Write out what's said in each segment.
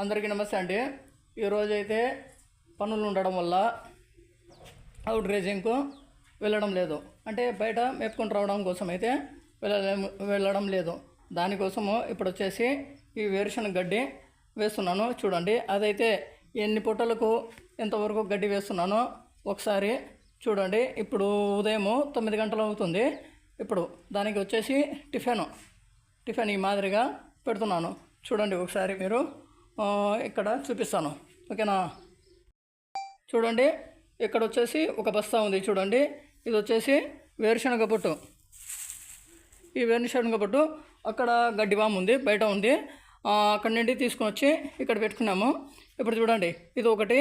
అందరికీ నమస్తే అండి. ఈరోజు అయితే పనులు ఉండడం వల్ల అవుట్ రేజింగ్కు వెళ్ళడం లేదు. అంటే బయట మేపుకొని రావడం కోసం అయితే వెళ్ళలేం వెళ్ళడం లేదు. దానికోసము ఇప్పుడు వచ్చేసి ఈ వేరుశనగ గడ్డి వేస్తున్నాను. చూడండి అదైతే ఎన్ని పూటలకు ఎంతవరకు గడ్డి వేస్తున్నానో ఒకసారి చూడండి. ఇప్పుడు ఉదయము తొమ్మిది గంటలు అవుతుంది. ఇప్పుడు దానికి వచ్చేసి టిఫిన్ టిఫిన్ ఈ మాదిరిగా పెడుతున్నాను. చూడండి ఒకసారి మీరు. ఇక్కడ చూపిస్తాను. ఓకేనా? చూడండి ఇక్కడ వచ్చేసి ఒక బస్తా ఉంది చూడండి. ఇది వచ్చేసి వేరుశనగ పొట్టు. ఈ వేరుశనగ పొట్టు అక్కడ గడ్డివాము ఉంది బయట ఉంది. అక్కడ అక్కడి నుండి తీసుకొని వచ్చి ఇక్కడ పెట్టుకున్నాము. ఇప్పుడు చూడండి ఇది ఒకటి.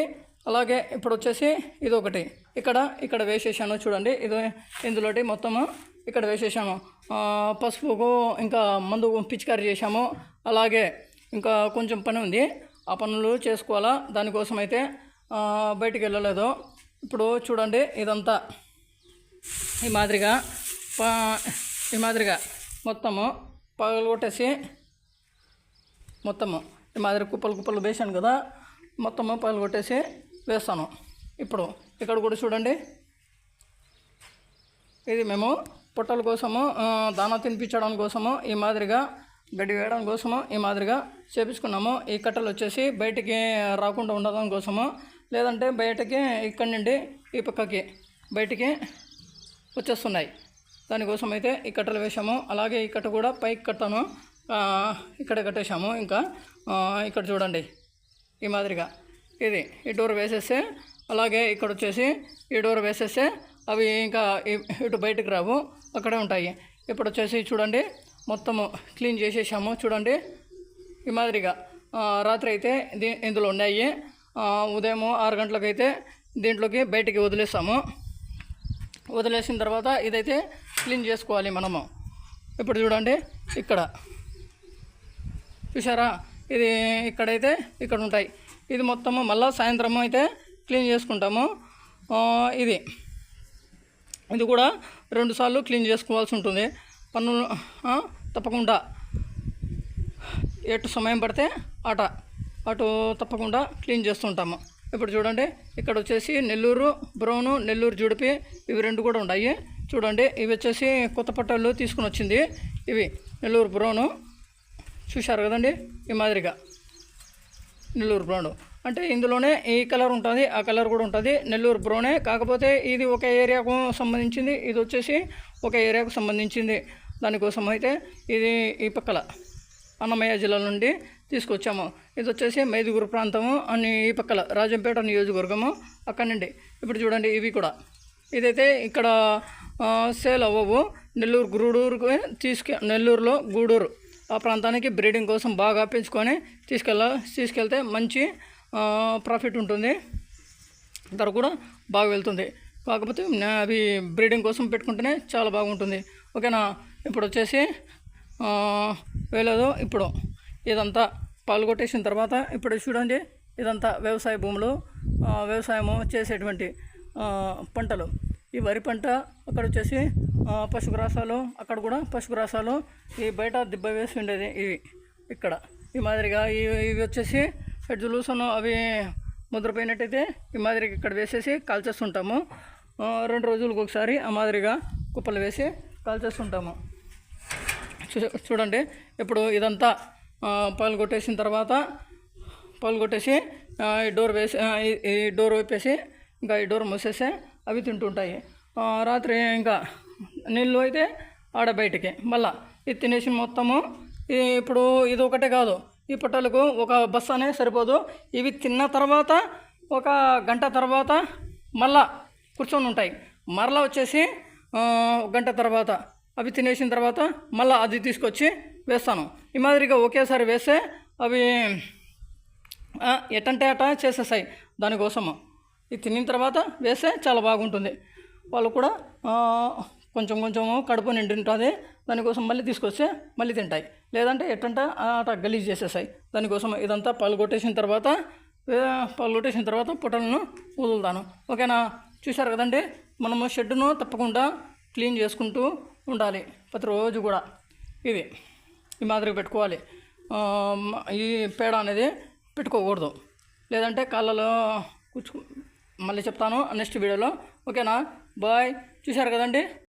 అలాగే ఇప్పుడు వచ్చేసి ఇది ఒకటి. ఇక్కడ ఇక్కడ వేసేసాను చూడండి. ఇది ఇందులోటి మొత్తము ఇక్కడ వేసేసాము. పసుపుకు ఇంకా మందు పిచికారీ చేసాము అలాగే ఇంకా కొంచెం పని ఉంది. ఆ పనులు చేసుకోవాలా? దానికోసం అయితే బయటికి వెళ్ళలేదు ఇప్పుడు చూడండి ఇదంతా ఈ మాదిరిగా ఈ మాదిరిగా మొత్తము పగలు కొట్టేసి మొత్తము ఈ మాదిరి కుప్పలు కుప్పలు వేసాను కదా మొత్తము పగలు కొట్టేసి వేస్తాను. ఇప్పుడు ఇక్కడ కూడా చూడండి. ఇది మేము పొట్టల కోసము దానా తినిపించడం కోసము ఈ మాదిరిగా గడ్డి వేయడం కోసము ఈ మాదిరిగా చేపించుకున్నాము. ఈ కట్టలు వచ్చేసి బయటికి రాకుండా ఉండడం కోసము లేదంటే బయటకి ఇక్కడి నుండి ఈ పక్కకి బయటికి వచ్చేస్తున్నాయి. దానికోసం అయితే ఈ కట్టలు వేసాము అలాగే ఈ కట్ట కూడా పైకి కట్టను. ఇక్కడే ఇక్కడ కట్టేశాము ఇంకా. ఇక్కడ చూడండి. ఈ మాదిరిగా ఇది ఈ డోర్ వేసేస్తే అలాగే ఇక్కడ వచ్చేసి ఈ డోర్ వేసేస్తే అవి ఇంకా ఇటు బయటకు రావు. అక్కడే ఉంటాయి. ఇప్పుడు వచ్చేసి చూడండి. మొత్తము క్లీన్ చేసేసాము. చూడండి ఈ మాదిరిగా. రాత్రి అయితే దీ ఇందులో ఉన్నాయి ఉదయం ఆరు గంటలకైతే దీంట్లోకి బయటికి వదిలేస్తాము వదిలేసిన తర్వాత ఇదైతే క్లీన్ చేసుకోవాలి మనము. ఇప్పుడు చూడండి ఇక్కడ. చూసారా ఇది ఇక్కడైతే ఇక్కడ ఉంటాయి. ఇది మొత్తము మళ్ళీ సాయంత్రం అయితే క్లీన్ చేసుకుంటాము. ఇది. ఇది కూడా రెండుసార్లు క్లీన్ చేసుకోవాల్సి ఉంటుంది. పన్నులు తప్పకుండా. ఎటు సమయం పడితే అట అటు తప్పకుండా క్లీన్ చేస్తుంటాము. ఇప్పుడు చూడండి ఇక్కడ వచ్చేసి నెల్లూరు బ్రౌను నెల్లూరు జుడిపి ఇవి రెండు కూడా ఉన్నాయి. చూడండి ఇవి వచ్చేసి కొత్త పట్టాలు తీసుకుని వచ్చింది. ఇవి నెల్లూరు బ్రౌను. చూశారు కదండి ఈ మాదిరిగా. నెల్లూరు బ్రౌను. అంటే ఇందులోనే ఈ కలర్ ఉంటుంది ఆ కలర్ కూడా ఉంటుంది. నెల్లూరు బ్రౌనే. కాకపోతే ఇది ఒక ఏరియాకు సంబంధించింది ఇది వచ్చేసి ఒక ఏరియాకు సంబంధించింది. దానికోసం అయితే ఇది ఈ పక్కల అన్నమయ్య జిల్లా నుండి తీసుకొచ్చాము. ఇది వచ్చేసి మైదుగురు ప్రాంతము అని ఈ పక్కల రాజంపేట నియోజకవర్గము అక్కడి నుండి. ఇప్పుడు చూడండి ఇవి కూడా. ఇదైతే ఇక్కడ సేల్ అవ్వవు. నెల్లూరు గూడూరుకి తీసుకె నెల్లూరులో గూడూరు. ఆ ప్రాంతానికి బ్రీడింగ్ కోసం బాగా పెంచుకొని తీసుకెళ్ళ తీసుకెళ్తే మంచి ప్రాఫిట్ ఉంటుంది. ధర కూడా బాగా వెళ్తుంది. కాకపోతే అవి బ్రీడింగ్ కోసం పెట్టుకుంటేనే చాలా బాగుంటుంది. ఓకేనా? ఇప్పుడు వచ్చేసి వేయలేదు ఇప్పుడు. ఇదంతా పాలు కొట్టేసిన తర్వాత ఇప్పుడు చూడండి ఇదంతా వ్యవసాయ భూములు వ్యవసాయము చేసేటువంటి పంటలు. ఈ వరి పంట అక్కడ వచ్చేసి పశుగ్రాసాలు అక్కడ కూడా పశుగ్రాసాలు ఈ బయట దిబ్బ వేసి ఉండేది ఇవి ఇక్కడ. ఈ మాదిరిగా ఇవి ఇవి వచ్చేసి హెడ్ అవి ముద్రపోయినట్టయితే ఈ మాదిరిగా ఇక్కడ వేసేసి కాల్చేస్తుంటాము. రెండు రోజులకు ఒకసారి ఆ మాదిరిగా కుప్పలు వేసి కాల్చేస్తుంటాము. చూడండి. ఇప్పుడు ఇదంతా ఆ, పాలు కొట్టేసిన తర్వాత పాలు కొట్టేసి ఈ డోర్ వేసి ఈ- డోర్ వైపేసి ఇంకా ఈ డోర్ మూసేస్తే అవి తింటుంటాయి. రాత్రి ఇంకా నీళ్ళు అయితే ఆడ బయటికి. మళ్ళా ఇది తినేసి మొత్తము ఇప్పుడు ఇది ఒకటే కాదు. ఈ పొట్టలకు ఒక బస్సు అనే సరిపోదు. ఇవి తిన్న తర్వాత ఒక గంట తర్వాత మళ్ళా కూర్చొని ఉంటాయి మరలా వచ్చేసి ఒక గంట తర్వాత అవి తినేసిన తర్వాత మళ్ళీ అది తీసుకొచ్చి వేస్తాను. ఈ మాదిరిగా ఒకేసారి వేస్తే అవి ఎటంటే అట చేసేస్తాయి దానికోసము. ఇది తినిన తర్వాత వేస్తే చాలా బాగుంటుంది. వాళ్ళు కూడా కొంచెం కొంచెం కడుపు నిండి ఉంటుంది దానికోసం మళ్ళీ తీసుకొస్తే మళ్ళీ తింటాయి. లేదంటే ఎట్టంటే అట గలీజ్ చేసేసాయి. దానికోసం ఇదంతా పాలు కొట్టేసిన తర్వాత పాలు కొట్టేసిన తర్వాత పొటలను వదులుతాను. ఓకేనా? చూశారు కదండి? మనము షెడ్డును తప్పకుండా క్లీన్ చేసుకుంటూ ఉండాలి. ప్రతిరోజు కూడా ఇది ఈ మాదిరిగా పెట్టుకోవాలి. ఈ పేడ అనేది పెట్టుకోకూడదు. లేదంటే కాళ్ళలో కూర్చు మళ్ళీ చెప్తాను నెక్స్ట్ వీడియోలో. ఓకేనా? బాయ్. చూశారు కదండి?